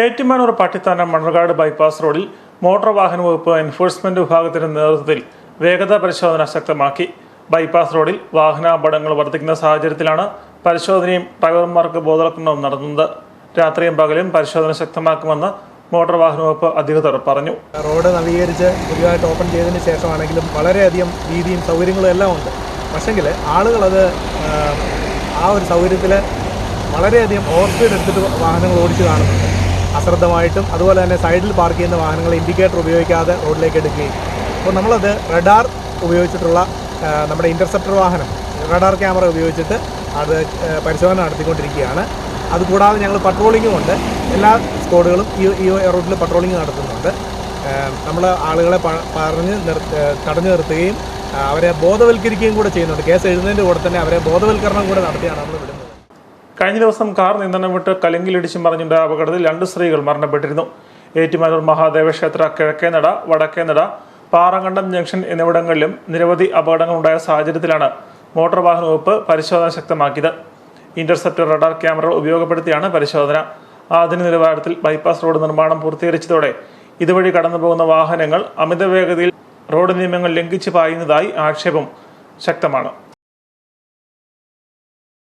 Ettumanoor Pattithanam Manarcad bypass റോഡിൽ motor വാഹന വകുപ്പ് എൻഫോഴ്സ്മെന്റ് വിഭാഗത്തിന്റെ നേതൃത്വത്തിൽ വേഗത പരിശോധന ശക്തമാക്കി. ബൈപ്പാസ് റോഡിൽ വാഹനാപകടങ്ങൾ വർദ്ധിക്കുന്ന സാഹചര്യത്തിലാണ് പരിശോധനയും ഡ്രൈവർമാർക്ക് ബോധവൽക്കരണവും നടത്തുന്നത്. രാത്രിയും പകലും പരിശോധന ശക്തമാക്കുമെന്ന് മോട്ടോർ വാഹന വകുപ്പ് അധികൃതർ പറഞ്ഞു. റോഡ് നവീകരിച്ച് പുതിയതായിട്ട് ഓപ്പൺ ചെയ്തതിന് ശേഷമാണെങ്കിലും വളരെയധികം രീതിയും സൗകര്യങ്ങളും എല്ലാം ഉണ്ട്. പക്ഷെങ്കിൽ ആളുകളത് ആ, ഒരു സൗകര്യത്തിൽ വളരെയധികം ഓവർ സ്പീഡ് എടുത്തിട്ട് വാഹനങ്ങൾ ഓടിച്ചു കാണുന്നുണ്ട്. അശ്രദ്ധമായിട്ടും അതുപോലെ തന്നെ സൈഡിൽ പാർക്ക് ചെയ്യുന്ന വാഹനങ്ങൾ ഇൻഡിക്കേറ്റർ ഉപയോഗിക്കാതെ റോഡിലേക്ക് എടുക്കുകയും. അപ്പോൾ നമ്മളത് റഡാർ ഉപയോഗിച്ചിട്ടുള്ള നമ്മുടെ ഇന്റർസെപ്റ്റർ വാഹനം റഡാർ ക്യാമറ ഉപയോഗിച്ചിട്ട് അത് പരിശോധന നടത്തിക്കൊണ്ടിരിക്കുകയാണ്. അതുകൂടാതെ ഞങ്ങൾ പട്രോളിങ്ങും ഉണ്ട്. എല്ലാ സ്ക്വാഡുകളും ഈ ഈ റൂട്ടിൽ പട്രോളിംഗ് നടത്തുന്നുണ്ട്. നമ്മൾ ആളുകളെ പറഞ്ഞ് നിർ തടഞ്ഞു നിർത്തുകയും അവരെ ബോധവൽക്കരിക്കുകയും കൂടെ ചെയ്യുന്നുണ്ട്. കേസ് എഴുതുന്നതിന്റെ കൂടെ തന്നെ അവരെ ബോധവൽക്കരണം കൂടെ നടത്തിയാണ് നമ്മൾ വിടുന്നത്. കഴിഞ്ഞ ദിവസം കാർ നിയന്ത്രണം വിട്ട് കലങ്കിലിടിച്ചും പറഞ്ഞുണ്ടായ അപകടത്തിൽ രണ്ട് സ്ത്രീകൾ മരണപ്പെട്ടിരുന്നു. ഏറ്റുമാനൂർ മഹാദേവ ക്ഷേത്ര കിഴക്കേനട വടക്കേനട പാറങ്കണ്ടം ജംഗ്ഷൻ എന്നിവിടങ്ങളിലും നിരവധി അപകടങ്ങൾ ഉണ്ടായ സാഹചര്യത്തിലാണ് മോട്ടോർ വാഹന വകുപ്പ് പരിശോധന ശക്തമാക്കിയത്. ഇന്റർസെപ്റ്റർ റഡാർ ക്യാമറകൾ ഉപയോഗപ്പെടുത്തിയാണ് പരിശോധന. ആധുനിക നിലവാരത്തിൽ ബൈപ്പാസ് റോഡ് നിർമ്മാണം പൂർത്തീകരിച്ചതോടെ ഇതുവഴി കടന്നുപോകുന്ന വാഹനങ്ങൾ അമിത വേഗതയിൽ റോഡ് നിയമങ്ങൾ ലംഘിച്ച് പായുന്നതായി ആക്ഷേപം ശക്തമാണ്.